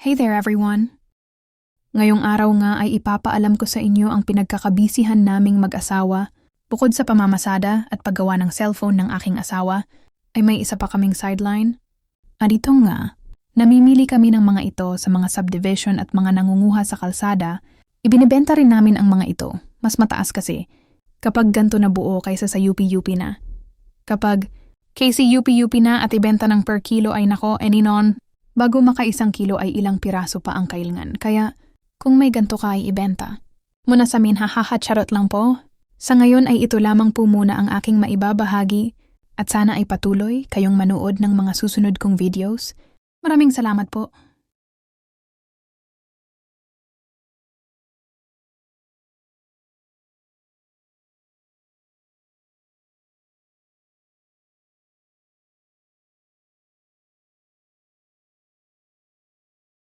Hey there everyone! Ngayong araw nga ay ipapaalam ko sa inyo ang pinagkakabisihan naming mag-asawa. Bukod sa pamamasada at paggawa ng cellphone ng aking asawa, ay may isa pa kaming sideline. At nga, namimili kami ng mga ito sa mga subdivision at mga nangunguha sa kalsada. Ibinibenta rin namin ang mga ito, mas mataas kasi, kapag ganto na buo kaysa sa UP-UP na. Kapag KC-UP-UP na at ibenta ng per kilo ay nako, eninon, bago makaisang kilo ay ilang piraso pa ang kailngan. Kaya, kung may ganto ka ay ibenta. Muna sa min hahaha charot lang po. Sa ngayon ay ito lamang po muna ang aking maibabahagi at sana ay patuloy kayong manood ng mga susunod kong videos. Maraming salamat po.